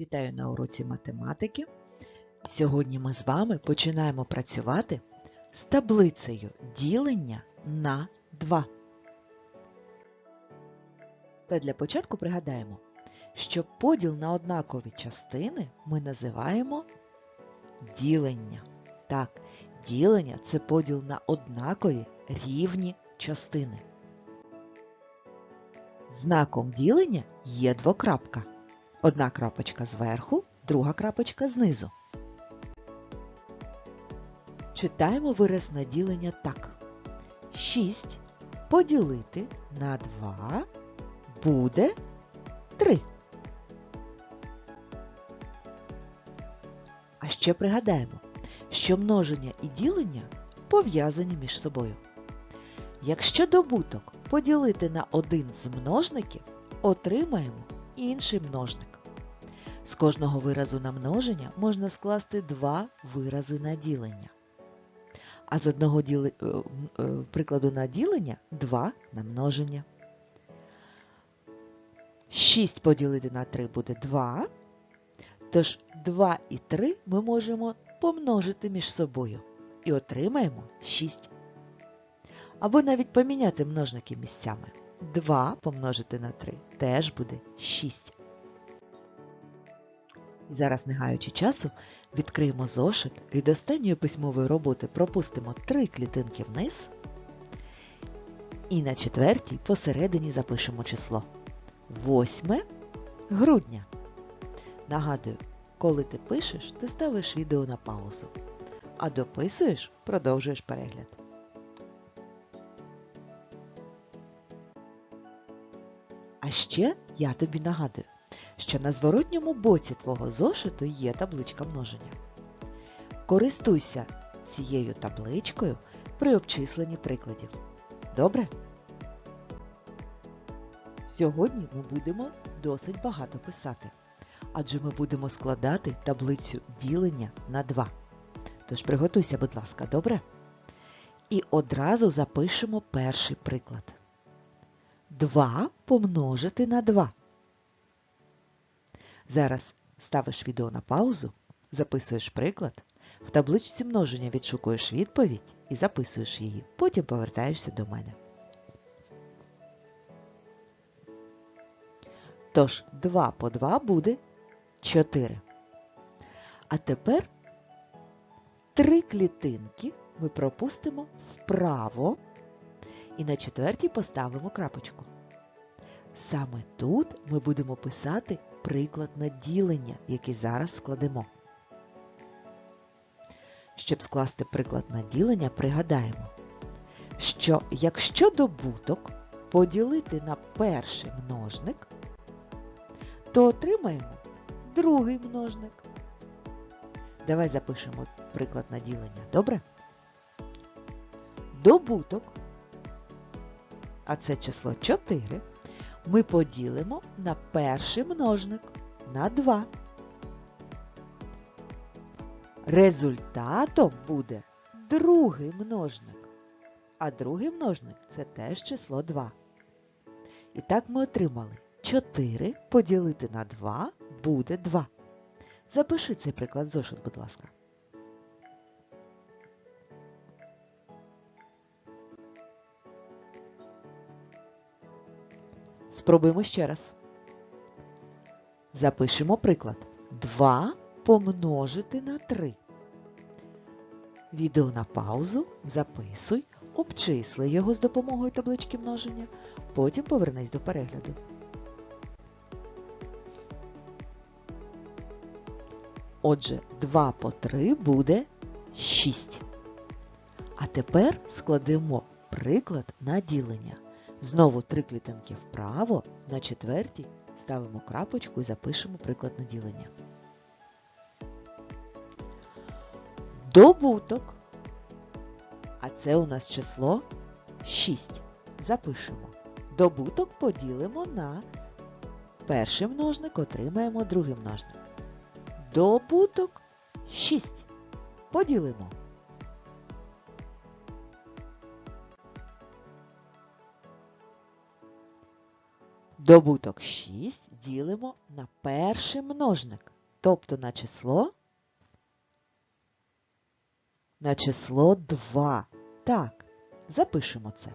Вітаю на уроці математики. Сьогодні ми з вами починаємо працювати з таблицею ділення на 2. Та для початку пригадаємо, що поділ на однакові частини ми називаємо ділення. Так, ділення це поділ на однакові рівні частини. Знаком ділення є двокрапка. Одна крапочка зверху, друга крапочка знизу. Читаємо вираз на ділення так. 6 поділити на 2 буде 3. А ще пригадаємо, що множення і ділення пов'язані між собою. Якщо добуток поділити на один з множників, отримаємо інший множник. Кожного виразу на множення можна скласти два вирази на ділення. А з одного діли... е, е, прикладу на ділення два на множення. 6 поділити на 3 буде 2. Тож 2 і 3 ми можемо помножити між собою і отримаємо 6. Або навіть поміняти множники місцями. 2 помножити на 3 теж буде 6. І зараз, не гаючи часу, відкриємо зошит, від останньої письмової роботи пропустимо 3 клітинки вниз і на четвертій посередині запишемо число 8 грудня. Нагадую, коли ти пишеш, ти ставиш відео на паузу, а дописуєш, продовжуєш перегляд. А ще я тобі нагадую, що на зворотньому боці твого зошиту є табличка множення. Користуйся цією табличкою при обчисленні прикладів. Добре? Сьогодні ми будемо досить багато писати, адже ми будемо складати таблицю ділення на 2. Тож приготуйся, будь ласка, добре? І одразу запишемо перший приклад. 2 помножити на 2. Зараз ставиш відео на паузу, записуєш приклад, в табличці множення відшукуєш відповідь і записуєш її. Потім повертаєшся до мене. Тож 2 по 2 буде 4. А тепер три клітинки ми пропустимо вправо і на четвертій поставимо крапочку. Саме тут ми будемо писати приклад на ділення, який зараз складемо. Щоб скласти приклад на ділення, пригадаємо, що якщо добуток поділити на перший множник, то отримаємо другий множник. Давай запишемо приклад на ділення, добре? Добуток, а це число 4, ми поділимо на перший множник на 2. Результатом буде другий множник. А другий множник це теж число 2. І так ми отримали 4 поділити на 2 буде 2. Запиши цей приклад зошит, будь ласка. Спробуємо ще раз. Запишемо приклад. 2 помножити на 3. Відео на паузу, записуй, обчисли його з допомогою таблички множення, потім повернись до перегляду. Отже, 2 по 3 буде 6. А тепер складемо приклад на ділення. Знову три клітинки вправо, на четвертій ставимо крапочку і запишемо приклад на ділення. Добуток. А це у нас число 6. Запишемо. Добуток поділимо на перший множник, отримаємо другий множник. Добуток 6. Поділимо. Добуток 6 ділимо на перший множник, тобто на число на число 2. Так, запишемо це.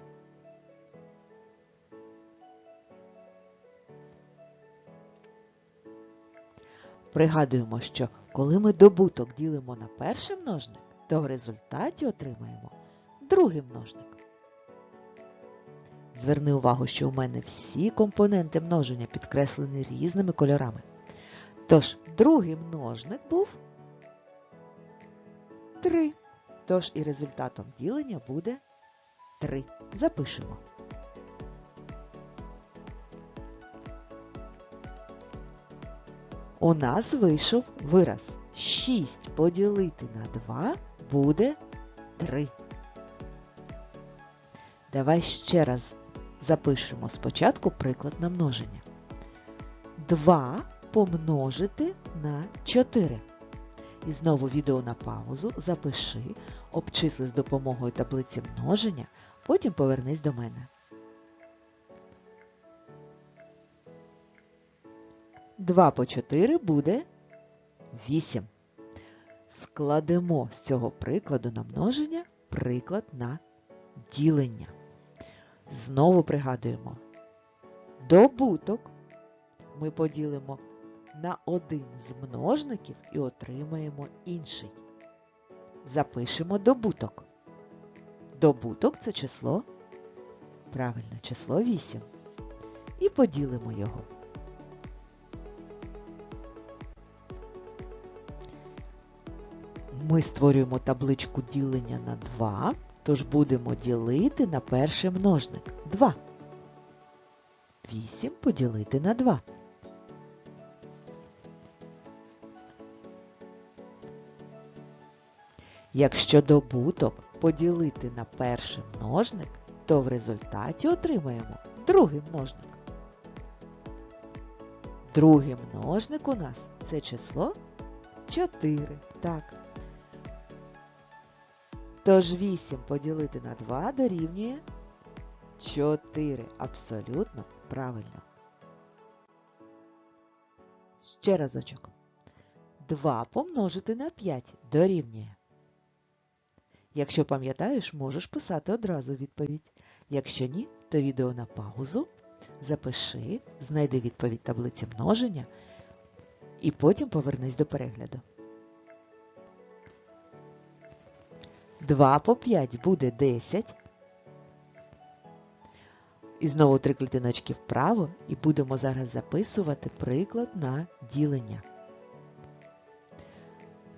Пригадуємо, що коли ми добуток ділимо на перший множник, то в результаті отримаємо другий множник. Зверни увагу, що у мене всі компоненти множення підкреслені різними кольорами. Тож, другий множник був 3. Тож і результатом ділення буде 3. Запишемо. У нас вийшов вираз 6 поділити на 2 буде 3. Давай ще раз запишемо спочатку приклад на множення. 2 помножити на 4. І знову відео на паузу, запиши, обчисли з допомогою таблиці множення, потім повернись до мене. 2 по 4 буде 8. Складемо з цього прикладу на множення приклад на ділення. Знову пригадуємо. Добуток ми поділимо на один з множників і отримаємо інший. Запишемо добуток. Добуток це число, правильно, число 8. І поділимо його. Ми створюємо табличку ділення на 2, тож будемо ділити на перший множник 2. 8 поділити на 2. Якщо добуток поділити на перший множник, то в результаті отримаємо другий множник. Другий множник у нас це число 4. Так. Тож 8 поділити на 2 дорівнює 4. Абсолютно правильно. Ще разочок. 2 помножити на 5 дорівнює. Якщо пам'ятаєш, можеш писати одразу відповідь. Якщо ні, то відео на паузу, запиши, знайди відповідь таблиці множення і потім повернись до перегляду. 2 по 5 буде 10. І знову три клітиночки вправо і будемо зараз записувати приклад на ділення.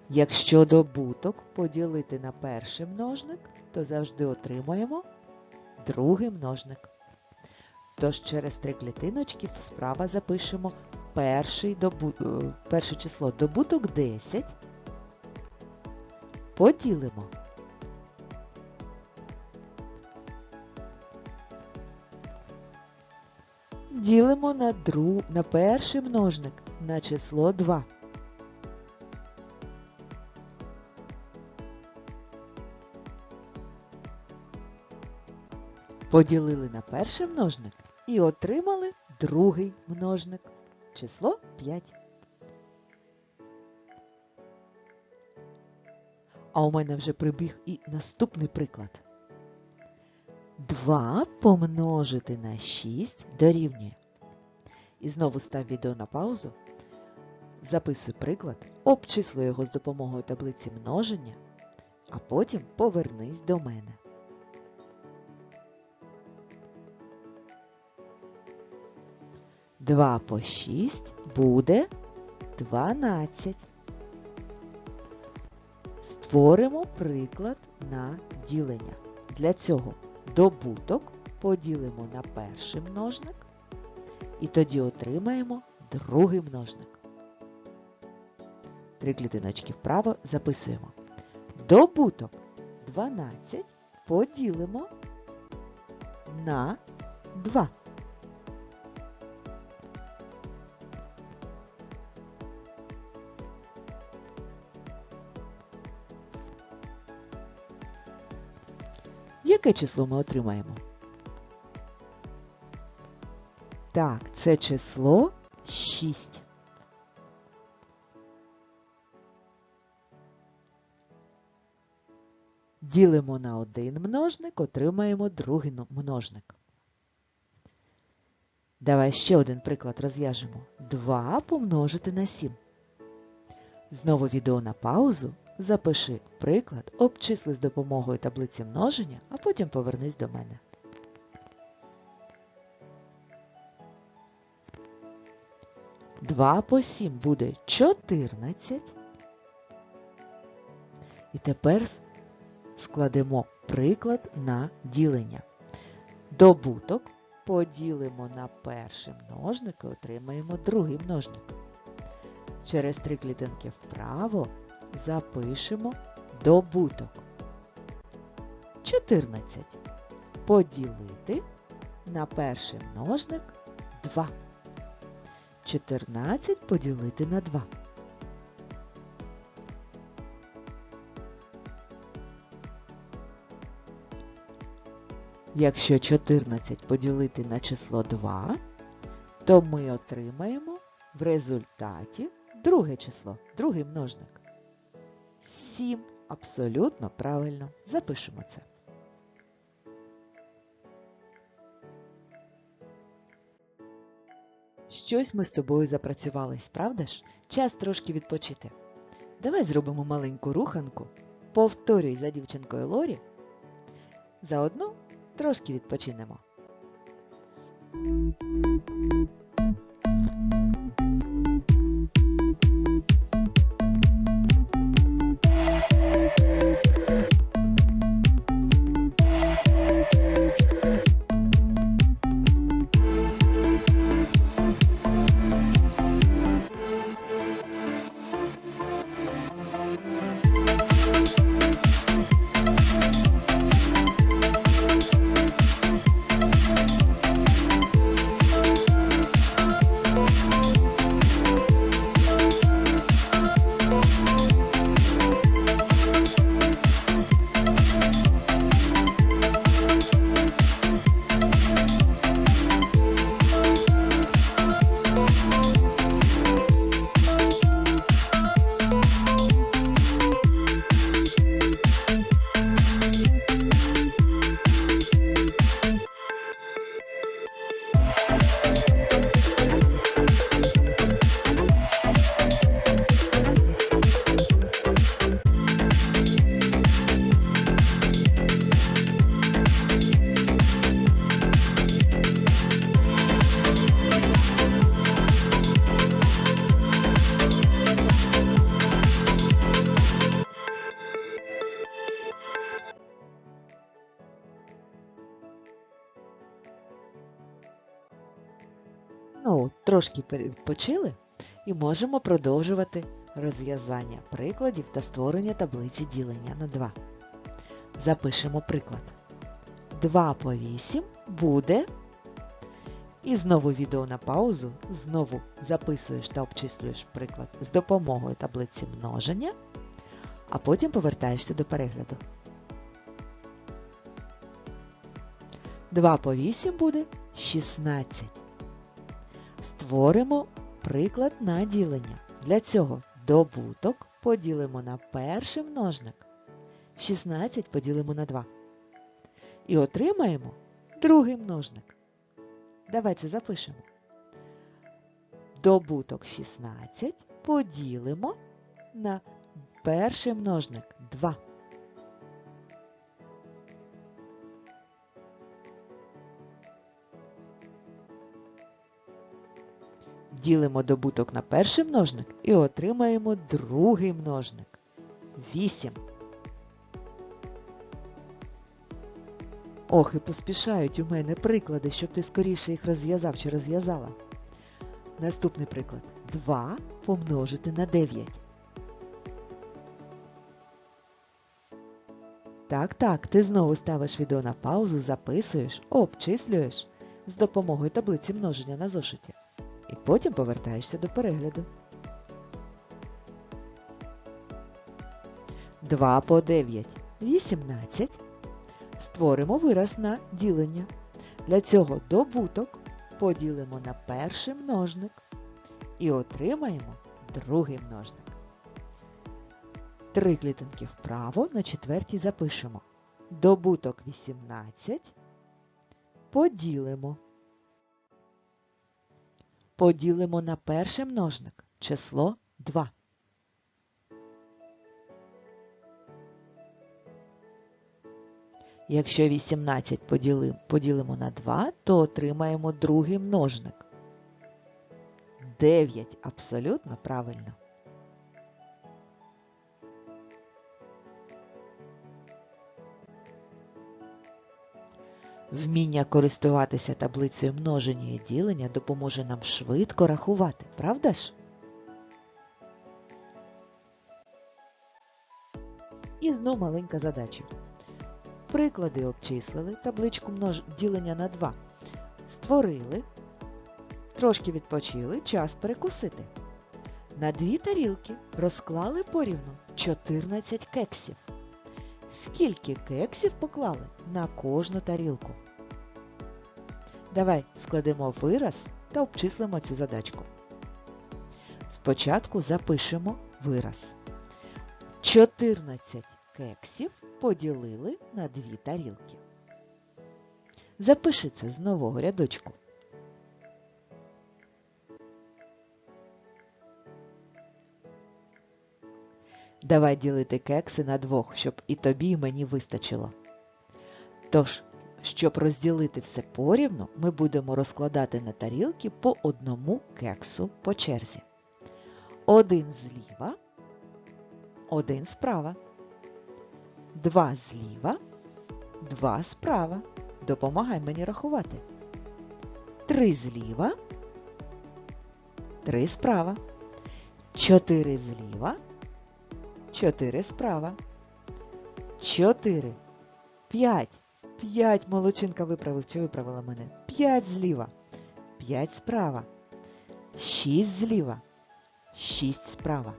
Якщо добуток поділити на перший множник, то завжди отримаємо другий множник. Тож через три клітиночки справа запишемо перший добу... е, перше число добуток 10. Поділимо. Ділимо на, дру... на перший множник на число 2. Поділили на перший множник і отримали другий множник. Число 5. А у мене вже прибіг і наступний приклад. 2 помножити на 6 дорівнює. І знову став відео на паузу. Записуй приклад, обчислюй його з допомогою таблиці множення, а потім повернись до мене. Два по шість буде дванадцять. Створимо приклад на ділення. Для цього добуток поділимо на перший множник і тоді отримаємо другий множник. Три клітиночки вправо записуємо. Добуток 12 поділимо на 2. Яке число ми отримаємо? Так, це число 6. Ділимо на один множник, отримаємо другий множник. Давай ще один приклад розв'яжемо. 2 помножити на 7. Знову відео на паузу. Запиши приклад, обчисли з допомогою таблиці множення, а потім повернись до мене. Два по 7 буде 14. І тепер складемо приклад на ділення. Добуток поділимо на перший множник і отримаємо другий множник. Через три клітинки вправо запишемо добуток. 14 поділити на перший множник 2. 14 поділити на 2. Якщо 14 поділити на число 2, то ми отримаємо в результаті друге число, другий множник. 7. Абсолютно правильно. Запишемо це. Щось ми з тобою запрацювались, правда ж? Час трошки відпочити. Давай зробимо маленьку руханку. Повторюй за дівчинкою Лорі. Заодно трошки відпочинемо. Ну, трошки відпочили і можемо продовжувати розв'язання прикладів та створення таблиці ділення на 2. Запишемо приклад. 2 по 8 буде. І знову відео на паузу. Знову записуєш та обчислюєш приклад з допомогою таблиці множення, а потім повертаєшся до перегляду. 2 по 8 буде 16. Створимо приклад на ділення. Для цього добуток поділимо на перший множник. 16 поділимо на 2. І отримаємо другий множник. Давай це запишемо. Добуток 16 поділимо на перший множник 2. Ділимо добуток на перший множник і отримаємо другий множник. 8. Ох, і поспішають у мене приклади, щоб ти скоріше їх розв'язав чи розв'язала. Наступний приклад. 2 помножити на 9. Так, так, ти знову ставиш відео на паузу, записуєш, обчислюєш з допомогою таблиці множення на зошиті. І потім повертаєшся до перегляду. 2 по 9 – 18. Створимо вираз на ділення. Для цього добуток поділимо на перший множник і отримаємо другий множник. Три клітинки вправо, на четвертій запишемо. Добуток 18 поділимо. Поділимо на перший множник число 2. Якщо 18 поділимо, на 2, то отримаємо другий множник. 9 абсолютно правильно. Вміння користуватися таблицею множення і ділення допоможе нам швидко рахувати, правда ж? І знов маленька задача. Приклади обчислили, табличку множ... ділення на 2. Створили, трошки відпочили, час перекусити. На дві тарілки розклали порівну 14 кексів. Скільки кексів поклали на кожну тарілку? Давай складемо вираз та обчислимо цю задачку. Спочатку запишемо вираз. 14 кексів поділили на дві тарілки. Запиши це з нового рядочку. Давай ділити кекси на двох, щоб і тобі, і мені вистачило. Тож, щоб розділити все порівну, ми будемо розкладати на тарілки по одному кексу по черзі. Один зліва, один справа. Два зліва, два справа. Допомагай мені рахувати. Три зліва, три справа. Чотири зліва, чотири справа. Чотири. П'ять. П'ять молодчинка виправив чи виправила мене. П'ять зліва. П'ять справа. Шість зліва. Шість справа.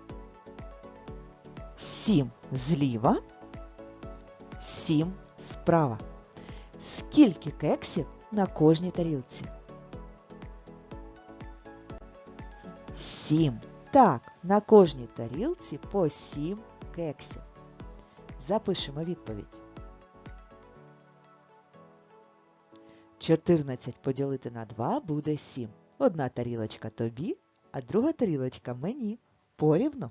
Сім зліва. Сім справа. Скільки кексів на кожній тарілці? Сім. Так, на кожній тарілці по сім кексів. Запишемо відповідь. 14 поділити на 2 буде 7. Одна тарілочка тобі, а друга тарілочка мені. Порівну.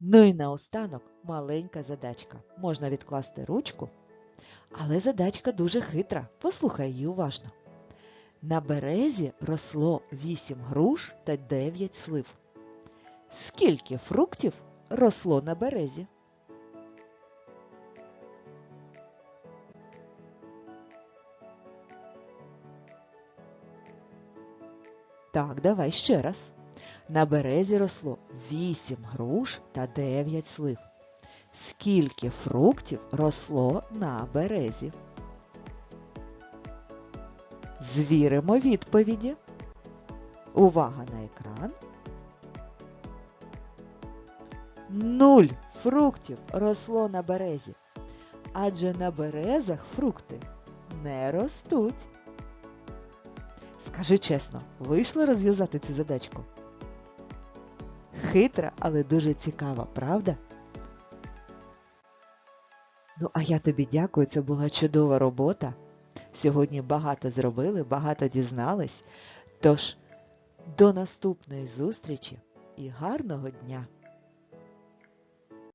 Ну і наостанок маленька задачка. Можна відкласти ручку, але задачка дуже хитра. Послухай її уважно. На березі росло 8 груш та 9 слив. Скільки фруктів росло на березі? Так, давай ще раз. На березі росло 8 груш та 9 слив. Скільки фруктів росло на березі? Звіримо відповіді. Увага на екран. Нуль фруктів росло на березі. Адже на березах фрукти не ростуть. Скажи чесно, вийшло розв'язати цю задачку? Хитра, але дуже цікава, правда? Ну, а я тобі дякую, це була чудова робота. Сьогодні багато зробили, багато дізнались. Тож, до наступної зустрічі і гарного дня!